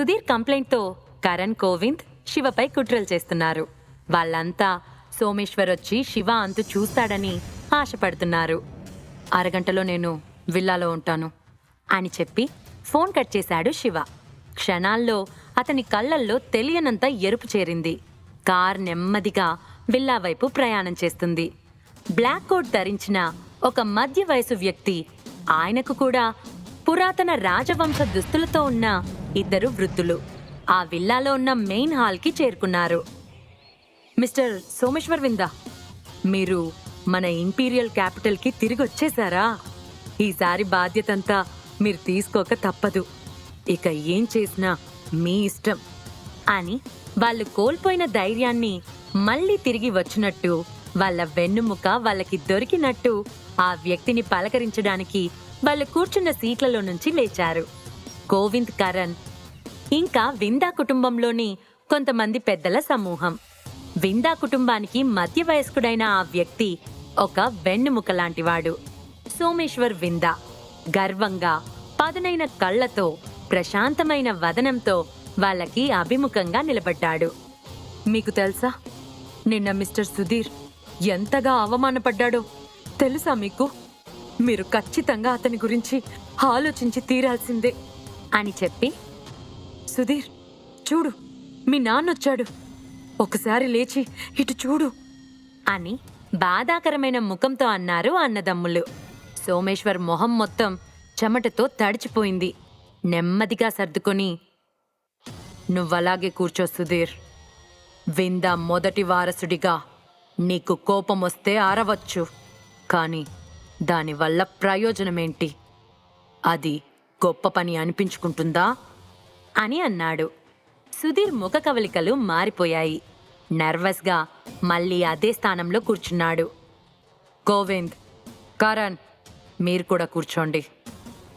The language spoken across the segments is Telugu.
సుధీర్ కంప్లైంట్తో కరణ్ కోవింద్ శివపై కుట్రలు చేస్తున్నారు. వాళ్ళంతా సోమేశ్వర్ వచ్చి శివ అంతు చూస్తాడని ఆశపడుతున్నారు. అరగంటలో నేను విల్లాలో ఉంటాను అని చెప్పి ఫోన్ కట్ చేశాడు శివ. క్షణాల్లో అతని కళ్ళల్లో తెలియనంత ఎరుపు చేరింది. కార్ నెమ్మదిగా విల్లా వైపు ప్రయాణం చేస్తుంది. బ్లాక్ కోట్ ధరించిన ఒక మధ్య వయసు వ్యక్తి ఆయనకు కూడా పురాతన రాజవంశ దుస్తులతో ఉన్న ఇద్దరు వృద్ధులు. ఆ విల్లాలో ఉన్న మెయిన్ హాల్కి చేరుకున్నారు. మిస్టర్ సోమేశ్వర్ విందా? మీరు మన ఇంపీరియల్ క్యాపిటల్కి తిరిగి వచ్చేశారా ఈసారి బాధ్యతంతా మీరు తీసుకోక తప్పదు. ఇక ఏం చేసినా మీ ఇష్టం. అని వాళ్ళు కోల్పోయిన ధైర్యాన్ని మళ్ళీ తిరిగి వచ్చినట్టు వాళ్ళ వెన్నుముక వాళ్ళకి దొరికినట్టు ఆ వ్యక్తిని పలకరించడానికి వాళ్ళు కూర్చున్న సీట్లలో నుంచి లేచారు. గోవింద్ కరణ్ ఇంకా విందా కుటుంబంలోని కొంతమంది పెద్దల సమూహం. విందా కుటుంబానికి మధ్య వయస్కుడైన ఆ వ్యక్తి ఒక వెన్నుముక లాంటివాడు. సోమేశ్వర్ విందా గర్వంగా పదునైన కళ్ళతో ప్రశాంతమైన వదనంతో వాళ్ళకి అభిముఖంగా నిలబడ్డాడు. మీకు తెలుసా? నిన్న మిస్టర్ సుధీర్ ఎంతగా అవమానపడ్డాడో తెలుసా మీకు? మీరు ఖచ్చితంగా అతని గురించి ఆలోచించి తీరాల్సిందే అని చెప్పి సుధీర్ చూడు మీ నాన్నొచ్చాడు. ఒకసారి లేచి ఇటు చూడు. అని బాధాకరమైన ముఖంతో అన్నారు అన్నదమ్ములు. సోమేశ్వర్ మొహం మొత్తం చెమటతో తడిచిపోయింది. నెమ్మదిగా సర్దుకొని నువ్వలాగే కూర్చో సుధీర్. విందా మొదటి వారసుడిగా నీకు కోపం వస్తే ఆరవచ్చు. కానీ దానివల్ల ప్రయోజనమేంటి? అది గొప్ప పని అనిపించుకుంటుందా? అని అన్నాడు. సుధీర్ ముఖ కవలికలు మారిపోయాయి. నర్వస్గా మళ్ళీ అదే స్థానంలో కూర్చున్నాడు. గోవింద్ కరణ్ మీరు కూడా కూర్చోండి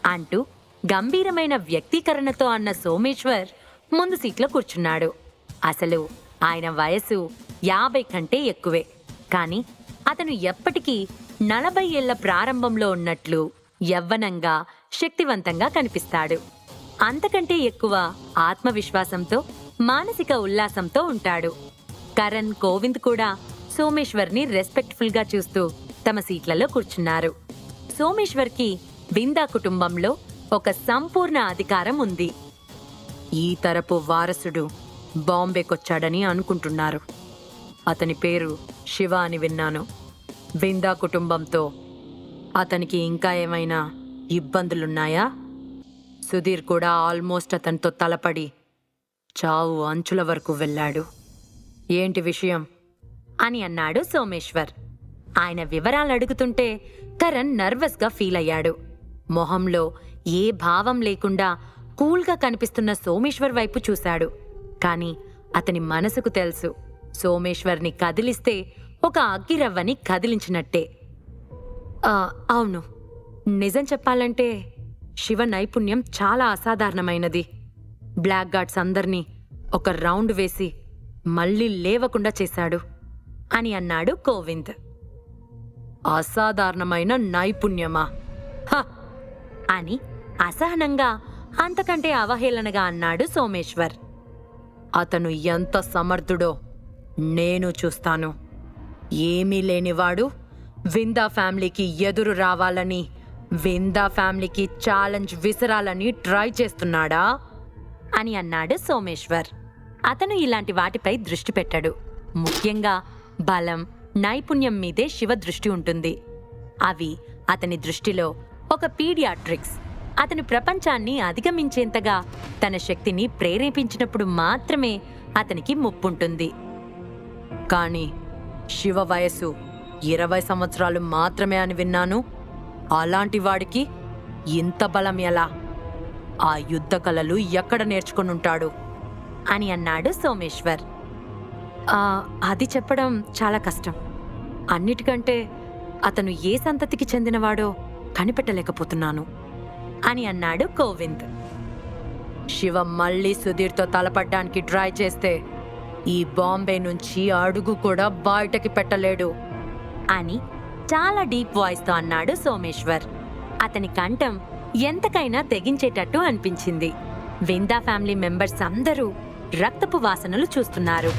అంటూ గంభీరమైన వ్యక్తీకరణతో అన్న సోమేశ్వర్ ముందు సీట్లో కూర్చున్నాడు. అసలు ఆయన వయసు యాభై కంటే ఎక్కువే. కానీ అతను ఎప్పటికీ నలభై ఏళ్ళ ప్రారంభంలో ఉన్నట్లు యవ్వనంగా శక్తివంతంగా కనిపిస్తాడు. అంతకంటే ఎక్కువ ఆత్మవిశ్వాసంతో మానసిక ఉల్లాసంతో ఉంటాడు. కరణ్ కోవింద్ కూడా సోమేశ్వర్ని రెస్పెక్ట్ఫుల్గా చూస్తూ తమ సీట్లలో కూర్చున్నారు. సోమేశ్వర్కి బిందా కుటుంబంలో ఒక సంపూర్ణ అధికారం ఉంది. ఈ తరపు వారసుడు బాంబేకొచ్చాడని అనుకుంటున్నారు. అతని పేరు శివ అని విన్నాను. బిందా కుటుంబంతో అతనికి ఇంకా ఏమైనా ఇబ్బందులున్నాయా? సుధీర్ కూడా ఆల్మోస్ట్ అతనితో తలపడి చావు అంచుల వరకు వెళ్ళాడు. ఏంటి విషయం? అని అన్నాడు సోమేశ్వర్. ఆయన వివరాలు అడుగుతుంటే కరణ్ నర్వస్గా ఫీల్ అయ్యాడు. మొహంలో ఏ భావం లేకుండా కూల్గా కనిపిస్తున్న సోమేశ్వర్ వైపు చూశాడు. కాని అతని మనసుకు తెలుసు సోమేశ్వర్ని కదిలిస్తే ఒక అగ్గిరవ్వని కదిలించినట్టే. అవును. నిజం చెప్పాలంటే శివ నైపుణ్యం చాలా అసాధారణమైనది. బ్లాక్ గార్డ్స్ అందర్నీ ఒక రౌండ్ వేసి మళ్ళీ లేవకుండా చేశాడు అని అన్నాడు కోవింద్. అసాధారణమైన నైపుణ్యమా? హ! అని అసహనంగా అంతకంటే అవహేళనగా అన్నాడు సోమేశ్వర్. అతను ఎంత సమర్థుడో నేను చూస్తాను. ఏమీ లేనివాడు విందా ఫ్యామిలీకి ఎదురు రావాలని విందా ఫ్యామిలీకి ఛాలెంజ్ విసరాలని ట్రై చేస్తున్నాడా? అని అన్నాడు సోమేశ్వర్. అతను ఇలాంటి వాటిపై దృష్టి పెట్టాడు. ముఖ్యంగా బలం నైపుణ్యం మీదే శివ దృష్టి ఉంటుంది. అవి అతని దృష్టిలో ఒక పీడియాట్రిక్స్. అతని ప్రపంచాన్ని అధిగమించేంతగా తన శక్తిని ప్రేరేపించినప్పుడు మాత్రమే అతనికి ముప్పుంటుంది. కానీ శివ వయసు ఇరవై సంవత్సరాలు మాత్రమే అని విన్నాను. అలాంటి వాడికి ఇంత బలం ఎలా? ఆ యుద్ధ కళలు ఎక్కడ నేర్చుకునుంటాడు? అని అన్నాడు సోమేశ్వర్. అది చెప్పడం చాలా కష్టం. అన్నిటికంటే అతను ఏ సంతతికి చెందినవాడో కనిపెట్టలేకపోతున్నాను అని అన్నాడు కోవింద్ శివ మళ్ళీ సుధీర్తో తలపడ్డానికి ట్రై చేస్తే ఈ బాంబే నుంచి అడుగు కూడా బయటకి పెట్టలేడు అని చాలా డీప్ వాయిస్తో అన్నాడు సోమేశ్వర్. అతని కంఠం ఎంతకైనా తెగించేటట్టు అనిపించింది. విందా ఫ్యామిలీ మెంబర్స్ అందరూ రక్తపు వాసనలు చూస్తున్నారు.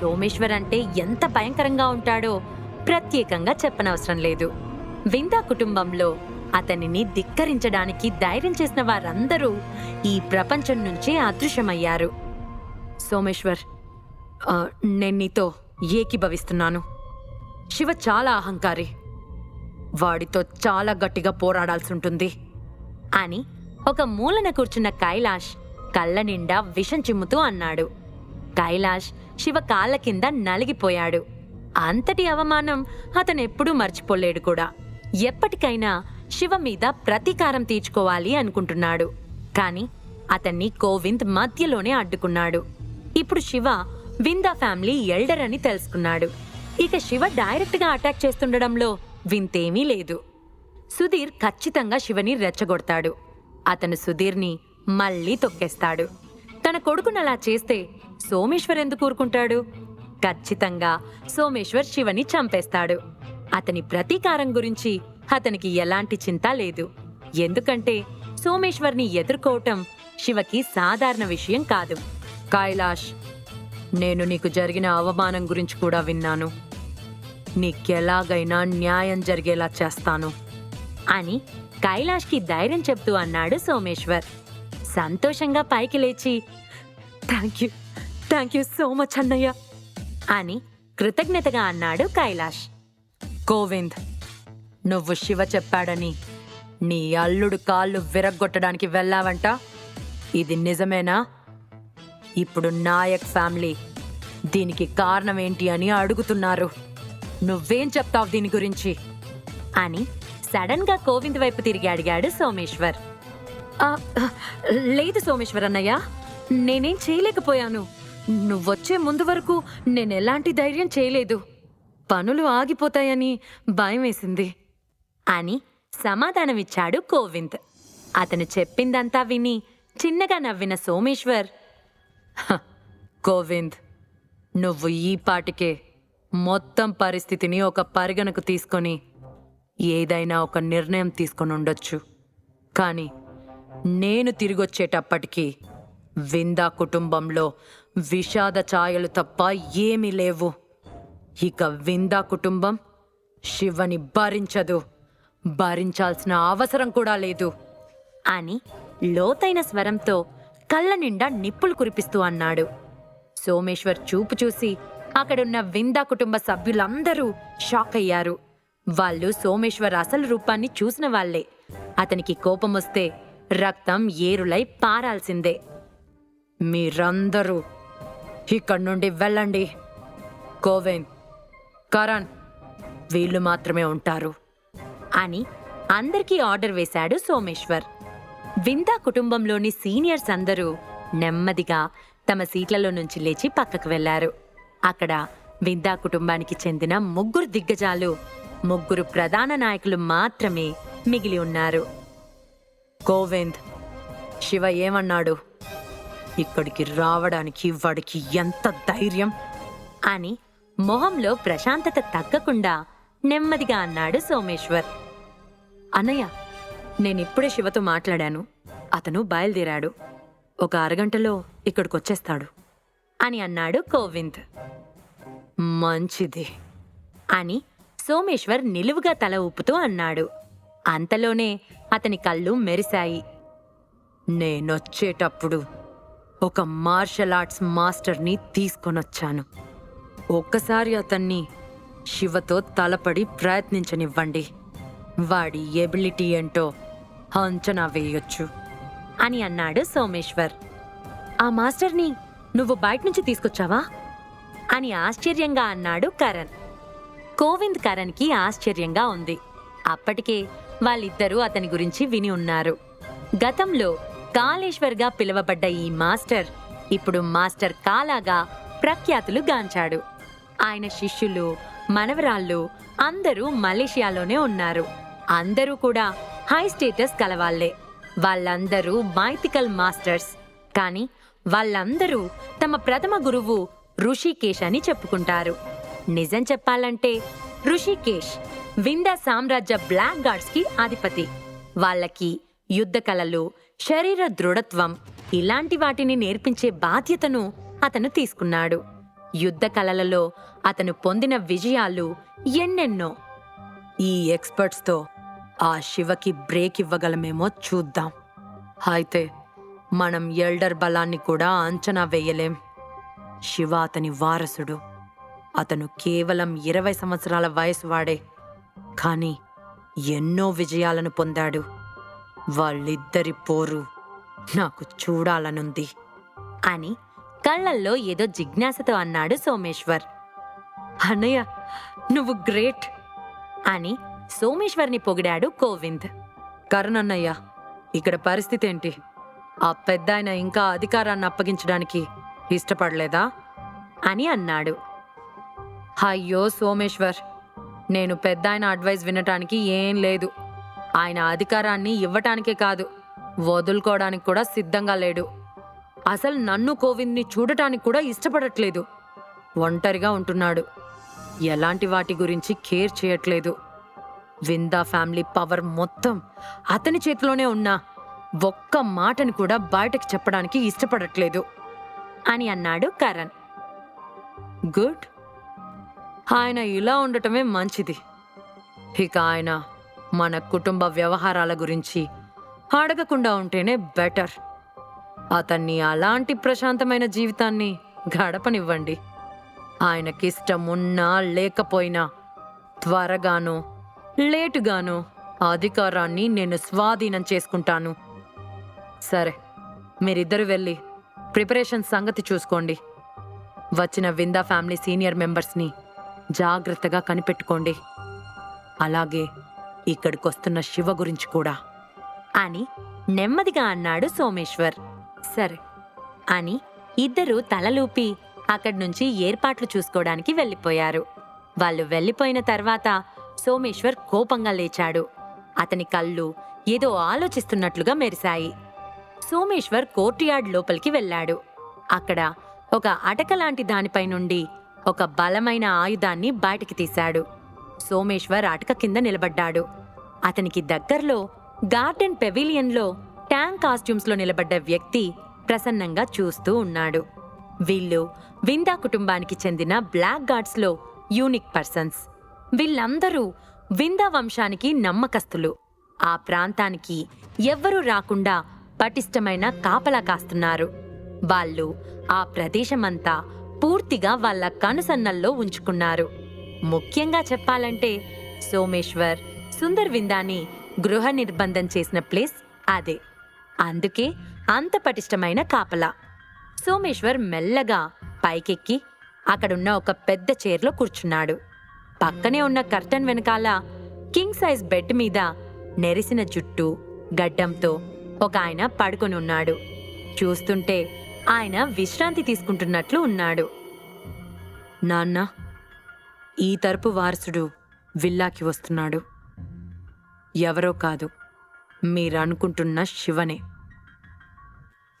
సోమేశ్వర్ అంటే ఎంత భయంకరంగా ఉంటాడో ప్రత్యేకంగా చెప్పనవసరం లేదు. విందా కుటుంబంలో అతనిని ధిక్కరించడానికి ధైర్యం చేసిన వారందరూ ఈ ప్రపంచం నుంచి అదృశ్యమయ్యారు. సోమేశ్వర్ నేను నీతో ఏకీభవిస్తున్నాను. శివ చాలా అహంకారి. వాడితో చాలా గట్టిగా పోరాడాల్సి ఉంటుంది. అని ఒక మూలన కూర్చున్న కైలాష్ కళ్ళ నిండా విషం చిమ్ముతూ అన్నాడు. కైలాష్ శివ కాళ్ళ కింద నలిగిపోయాడు. అంతటి అవమానం అతనెప్పుడూ మర్చిపోలేడు కూడా. ఎప్పటికైనా శివ మీద ప్రతీకారం తీర్చుకోవాలి అనుకుంటున్నాడు. కాని అతన్ని కోవింద్ మధ్యలోనే అడ్డుకున్నాడు. ఇప్పుడు శివ విందా ఫ్యామిలీ ఎల్డర్ అని తెలుసుకున్నాడు. ఇక శివ డైరెక్ట్గా అటాక్ చేస్తుండడంలో వింతేమీ లేదు. సుధీర్ ఖచ్చితంగా శివని రెచ్చగొడతాడు. అతను సుధీర్ని మళ్ళీ తొక్కేస్తాడు. తన కొడుకును అలా చేస్తే సోమేశ్వర్ ఎందుకు ఊరుకుంటాడు? ఖచ్చితంగా సోమేశ్వర్ శివని చంపేస్తాడు. అతని ప్రతీకారం గురించి అతనికి ఎలాంటి చింత లేదు. ఎందుకంటే సోమేశ్వర్ని ఎదుర్కోవటం శివకి సాధారణ విషయం కాదు. కైలాష్ నేను నీకు జరిగిన అవమానం గురించి కూడా విన్నాను. నీకెలాగైనా న్యాయం జరిగేలా చేస్తాను. అని కైలాష్కి ధైర్యం చెప్తూ అన్నాడు సోమేశ్వర్. సంతోషంగా పైకి లేచి thank you thank you so much అన్నయ్య అని కృతజ్ఞతగా అన్నాడు కైలాష్. గోవింద్ నువ్వు శివ చెప్పాడని నీ అల్లుడు కాళ్ళు విరగ్గొట్టడానికి వెళ్ళావంట? ఇది నిజమేనా? ఇప్పుడు నాయక్ ఫ్యామిలీ దీనికి కారణం ఏంటి అని అడుగుతున్నారు. నువ్వేం చెప్తావు దీని గురించి? అని సడన్గా కోవింద్ వైపు తిరిగి అడిగాడు సోమేశ్వర్. లేదు సోమేశ్వర్ అన్నయ్య నేనేం చేయలేకపోయాను. నువ్వొచ్చే ముందు వరకు నేను ఎలాంటి ధైర్యం చేయలేదు. పనులు ఆగిపోతాయని భయం వేసింది. అని సమాధానమిచ్చాడు కోవింద్. అతను చెప్పిందంతా విని చిన్నగా నవ్విన సోమేశ్వర్ కోవింద్ నువ్వు ఈ పాటికే మొత్తం పరిస్థితిని ఒక పరిగణకు తీసుకొని ఏదైనా ఒక నిర్ణయం తీసుకొని ఉండొచ్చు. కానీ నేను తిరిగొచ్చేటప్పటికీ విందా కుటుంబంలో విషాద ఛాయలు తప్ప ఏమీ లేవు. ఇక విందా కుటుంబం శివని భరించదు. భరించాల్సిన అవసరం కూడా లేదు. అని లోతైన స్వరంతో కళ్ళ నిండా నిప్పులు కురిపిస్తూ అన్నాడు. సోమేశ్వర్ చూపు చూసి అక్కడున్న విందా కుటుంబ సభ్యులందరూ షాక్ అయ్యారు. వాళ్ళు సోమేశ్వర్ అసలు రూపాన్ని చూసిన వాళ్ళే అతనికి కోపం వస్తే రక్తం ఏరులై పారాల్సిందే. మీరందరూ ఇక్కడి నుండి వెళ్ళండి. గోవింద్ కరణ్ వీళ్ళు మాత్రమే ఉంటారు అని అందరికీ ఆర్డర్ వేశాడు సోమేశ్వర్. విందా కుటుంబంలోని సీనియర్స్ అందరూ నెమ్మదిగా తమ సీట్లలో నుంచి లేచి పక్కకు వెళ్ళారు అక్కడ విందా కుటుంబానికి చెందిన ముగ్గురు దిగ్గజాలు ముగ్గురు ప్రధాన నాయకులు మాత్రమే మిగిలి ఉన్నారు. గోవింద్ శివ ఏమన్నాడు? ఇక్కడికి రావడానికి వాడికి ఎంత ధైర్యం? అని మొహంలో ప్రశాంతత తగ్గకుండా నెమ్మదిగా అన్నాడు సోమేశ్వర్. అన్నయ్య నేనిప్పుడే శివతో మాట్లాడాను. అతను బయలుదేరాడు. ఒక అరగంటలో ఇక్కడికొచ్చేస్తాడు. అని అన్నాడు కోవింద్ మంచిది అని సోమేశ్వర్ నిలువుగా తల ఊపుతూ అన్నాడు. అంతలోనే అతని కళ్ళు మెరిశాయి. నేనొచ్చేటప్పుడు ఒక మార్షల్ ఆర్ట్స్ మాస్టర్ని తీసుకొనొచ్చాను. ఒక్కసారి అతన్ని శివతో తలపడి ప్రయత్నించనివ్వండి. వాడి ఎబిలిటీ ఏంటో అంచనా వేయొచ్చు అని అన్నాడు సోమేశ్వర్. ఆ మాస్టర్ని నువ్వు బయట నుంచి తీసుకొచ్చావా? అని ఆశ్చర్యంగా అన్నాడు కరణ్. కోవింద్ కరణ్కి ఆశ్చర్యంగా ఉంది. అప్పటికే వాళ్ళిద్దరూ అతని గురించి విని ఉన్నారు. గతంలో కాళేశ్వర్గా పిలువబడ్డ ఈ మాస్టర్ ఇప్పుడు మాస్టర్ కాలాగా ప్రఖ్యాతులు గాంచాడు. ఆయన శిష్యులు మనవరాళ్ళు అందరూ మలేషియాలోనే ఉన్నారు. అందరూ కూడా హై స్టేటస్ కలవాళ్ళే. వాళ్ళందరూ మైథికల్ మాస్టర్స్. కానీ వాళ్ళందరూ తమ ప్రథమ గురువు ఋషికేశ్ అని చెప్పుకుంటారు. నిజం చెప్పాలంటే ఋషికేశ్ విందా సామ్రాజ్య బ్లాక్ గార్డ్స్కి అధిపతి. వాళ్ళకి యుద్ధ కళలు శరీర దృఢత్వం ఇలాంటి వాటిని నేర్పించే బాధ్యతను అతను తీసుకున్నాడు. యుద్ధ కళలలో అతను పొందిన విజయాలు ఎన్నెన్నో. ఈ ఎక్స్పర్ట్స్తో ఆ శివకి బ్రేక్ ఇవ్వగలమేమో చూద్దాం. అయితే మనం ఎల్డర్ బలాన్ని కూడా అంచనా వేయలేం. శివ అతని వారసుడు. అతను కేవలం ఇరవై సంవత్సరాల వయసు వాడే. కానీ ఎన్నో విజయాలను పొందాడు. వాళ్ళిద్దరి పోరు నాకు చూడాలనుంది. అని కళ్ళల్లో ఏదో జిజ్ఞాసతో అన్నాడు సోమేశ్వర్. అన్నయ్య నువ్వు గ్రేట్. అని సోమేశ్వర్ని పొగిడాడు కోవింద్ కరణ్ అన్నయ్య ఇక్కడ పరిస్థితి ఏంటి? ఆ పెద్ద ఇంకా అధికారాన్ని అప్పగించడానికి ఇష్టపడలేదా? అని అన్నాడు. అయ్యో సోమేశ్వర్ నేను పెద్ద ఆయన అడ్వైస్ వినటానికి ఏం లేదు. ఆయన అధికారాన్ని ఇవ్వటానికే కాదు వదులుకోవడానికి కూడా సిద్ధంగా లేడు. అసలు నన్ను కోవింద్ని చూడటానికి కూడా ఇష్టపడట్లేదు. ఒంటరిగా ఉంటున్నాడు. ఎలాంటి వాటి గురించి కేర్ చేయట్లేదు. విందా ఫ్యామిలీ పవర్ మొత్తం అతని చేతిలోనే ఉన్నా. ఒక్క మాటని కూడా బయటకు చెప్పడానికి ఇష్టపడట్లేదు. అని అన్నాడు కరణ్. గుడ్. ఆయన ఇలా ఉండటమే మంచిది. ఇక ఆయన మన కుటుంబ వ్యవహారాల గురించి అడగకుండా ఉంటేనే బెటర్. అతన్ని అలాంటి ప్రశాంతమైన జీవితాన్ని గడపనివ్వండి. ఆయనకిష్టం ఉన్నా లేకపోయినా త్వరగానో లేటుగానో అధికారాన్ని నేను స్వాధీనం చేసుకుంటాను. సరే మీరిద్దరు వెళ్ళి ప్రిపరేషన్ సంగతి చూసుకోండి. వచ్చిన విందా ఫ్యామిలీ సీనియర్ మెంబర్స్ని జాగ్రత్తగా కనిపెట్టుకోండి. అలాగే ఇక్కడికొస్తున్న శివ గురించి కూడా. అని నెమ్మదిగా అన్నాడు సోమేశ్వర్. సరే. అని ఇద్దరూ తలలూపి అక్కడి నుంచి ఏర్పాట్లు చూసుకోవడానికి వెళ్ళిపోయారు. వాళ్ళు వెళ్ళిపోయిన తర్వాత సోమేశ్వర్ కోపంగా లేచాడు. అతని కళ్ళు ఏదో ఆలోచిస్తున్నట్లుగా మెరిశాయి. సోమేశ్వర్ కోర్టుయార్డ్ లోపలికి వెళ్ళాడు. అక్కడ ఒక అటక లాంటి దానిపై నుండి ఒక బలమైన ఆయుధాన్ని బయటికి తీశాడు. సోమేశ్వర్ అటక కింద నిలబడ్డాడు. అతనికి దగ్గర్లో గార్డెన్ పెవిలియన్లో ట్యాంక్ కాస్ట్యూమ్స్లో నిలబడ్డ వ్యక్తి ప్రసన్నంగా చూస్తూ ఉన్నాడు. వీళ్ళు విందా కుటుంబానికి చెందిన బ్లాక్ గార్డ్స్లో యూనిక్ పర్సన్స్. వీళ్ళందరూ విందా వంశానికి నమ్మకస్తులు. ఆ ప్రాంతానికి ఎవ్వరూ రాకుండా పటిష్టమైన కాపలా కాస్తున్నారు. వాళ్ళు ఆ ప్రదేశమంతా పూర్తిగా వాళ్ళ కనుసన్నల్లో ఉంచుకున్నారు. ముఖ్యంగా చెప్పాలంటే సోమేశ్వర్ సుందర్ విందాని గృహ నిర్బంధం చేసిన ప్లేస్ అదే. అందుకే అంత పటిష్టమైన కాపలా. సోమేశ్వర్ మెల్లగా పైకెక్కి అక్కడున్న ఒక పెద్ద చైర్లో కూర్చున్నాడు. పక్కనే ఉన్న కర్టన్ వెనకాల కింగ్ సైజ్ బెడ్ మీద నెరిసిన జుట్టు గడ్డంతో ఒక ఆయన పడుకొని ఉన్నాడు చూస్తుంటే ఆయన విశ్రాంతి తీసుకుంటున్నట్లు ఉన్నాడు. నాన్న ఈ తరపు వారసుడు విల్లాకి వస్తున్నాడు. ఎవరో కాదు మీరనుకుంటున్న శివనే.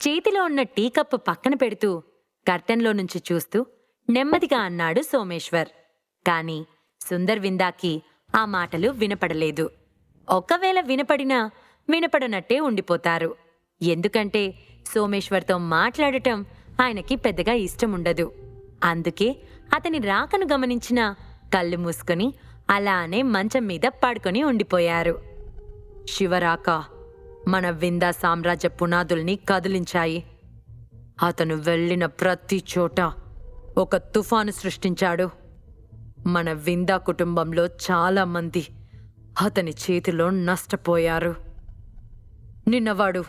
చేతిలో ఉన్న టీ కప్పు పక్కన పెడుతూ కర్టెన్లో నుంచి చూస్తూ నెమ్మదిగా అన్నాడు సోమేశ్వర్. కాని సుందర్ విందాకి ఆ మాటలు వినపడలేదు. ఒకవేళ వినపడినా వినపడనట్టే ఉండిపోతారు. ఎందుకంటే సోమేశ్వర్తో మాట్లాడటం ఆయనకి పెద్దగా ఇష్టం ఉండదు అందుకే అతని రాకను గమనించిన కళ్ళు మూసుకొని అలానే మంచం మీద పడుకొని ఉండిపోయారు. శివరాక మన విందా సామ్రాజ్య పునాదుల్ని కదిలించాయి. అతను వెళ్ళిన ప్రతి చోట ఒక తుఫాను సృష్టించాడు. మన విందా కుటుంబంలో చాలామంది అతని చేతిలో నష్టపోయారు. నిన్నవాడు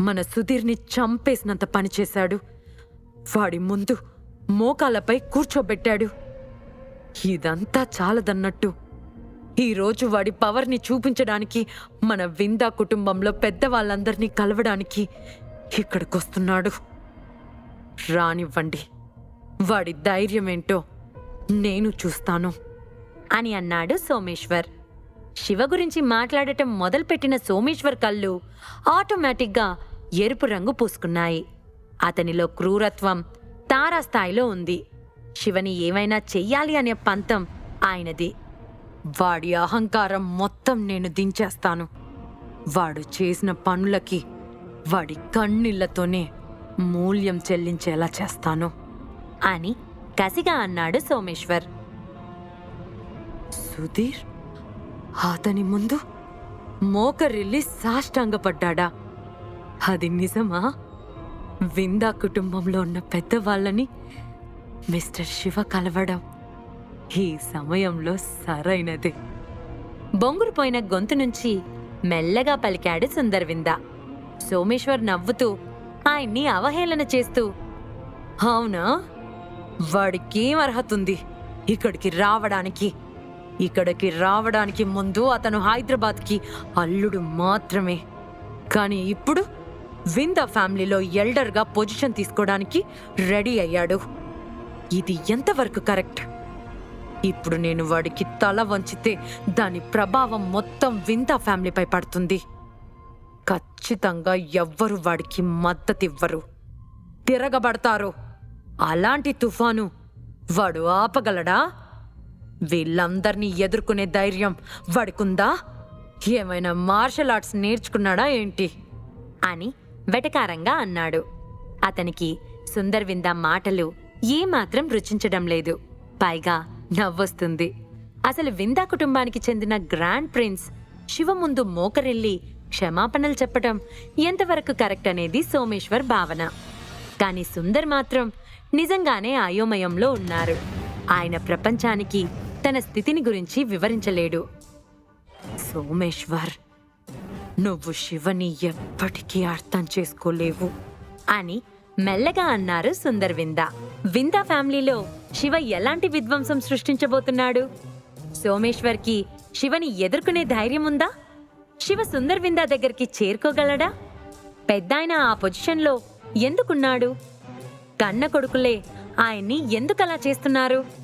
మన సుధీర్ని చంపేసినంత పనిచేశాడు వాడి ముందు మోకాలపై కూర్చోబెట్టాడు. ఇదంతా చాలదన్నట్టు. ఈరోజు వాడి పవర్ని చూపించడానికి మన విందా కుటుంబంలో పెద్దవాళ్ళందరినీ కలవడానికి ఇక్కడికొస్తున్నాడు. రానివ్వండి. వాడి ధైర్యం ఏంటో నేను చూస్తాను. అని అన్నాడు సోమేశ్వర్. శివ గురించి మాట్లాడటం మొదలుపెట్టిన సోమేశ్వర్ కళ్ళు ఆటోమేటిక్గా ఎరుపు రంగు పూసుకున్నాయి. అతనిలో క్రూరత్వం తారాస్థాయిలో ఉంది. శివని ఏమైనా చెయ్యాలి అనే పంతం ఆయనది. వాడి అహంకారం మొత్తం నేను దించేస్తాను. వాడు చేసిన పనులకి వాడి కన్నీళ్ళతోనే మూల్యం చెల్లించేలా చేస్తాను. అని కసిగా అన్నాడు సోమేశ్వర్. సుధీర్? అతని ముందు మోకరిల్లి సాష్టాంగపడ్డా అది నిజమా? విందా కుటుంబంలో ఉన్న పెద్దవాళ్ళని మిస్టర్ శివ కలవడం ఈ సమయంలో సరైనది. బొంగురుపోయిన గొంతు నుంచి మెల్లగా పలికాడు సుందర్ విందా. సోమేశ్వర్ నవ్వుతూ ఆయన్ని అవహేళన చేస్తూ అవునా? వాడికేం అర్హత ఉంది? ఇక్కడికి రావడానికి ఇక్కడికి రావడానికి ముందు అతను హైదరాబాద్కి అల్లుడు మాత్రమే. కానీ ఇప్పుడు విందా ఫ్యామిలీలో ఎల్డర్గా పొజిషన్ తీసుకోవడానికి రెడీ అయ్యాడు. ఇది ఎంతవరకు కరెక్ట్? ఇప్పుడు నేను వాడికి తల వంచితే దాని ప్రభావం మొత్తం విందా ఫ్యామిలీపై పడుతుంది. ఖచ్చితంగా ఎవ్వరు వాడికి మద్దతివ్వరు. తిరగబడతారు. అలాంటి తుఫాను వాడు ఆపగలడా? వీళ్ళందర్నీ ఎదుర్కొనే ధైర్యం వాడికుందా? ఏమైనా మార్షల్ ఆర్ట్స్ నేర్చుకున్నాడా ఏంటి? అని వెటకారంగా అన్నాడు. అతనికి సుందర్ విందా మాటలు ఏమాత్రం రుచించడం లేదు. పైగా నవ్వొస్తుంది. అసలు విందా కుటుంబానికి చెందిన గ్రాండ్ ప్రిన్స్ శివ ముందు మోకరెళ్ళి క్షమాపణలు చెప్పటం ఎంతవరకు కరెక్ట్ అనేది సోమేశ్వర్ భావన. కానీ సుందర్ మాత్రం నిజంగానే అయోమయంలో ఉన్నారు. ఆయన ప్రపంచానికి తన స్థితిని గురించి వివరించలేడు. సోమేశ్వర్ నువ్వు శివని ఎప్పటికీ అర్థం చేసుకోలేవు అని మెల్లగా అన్నారు సుందర్ విందా. విందా ఫ్యామిలీలో శివ ఎలాంటి విధ్వంసం సృష్టించబోతున్నాడు? సోమేశ్వర్కి శివని ఎదుర్కొనే ధైర్యం ఉందా? శివ సుందర్ విందా దగ్గరికి చేరుకోగలడా? పెద్దాయన ఆ పొజిషన్లో ఎందుకున్నాడు? కన్న కొడుకులే ఆయన్ని ఎందుకలా చేస్తున్నారు?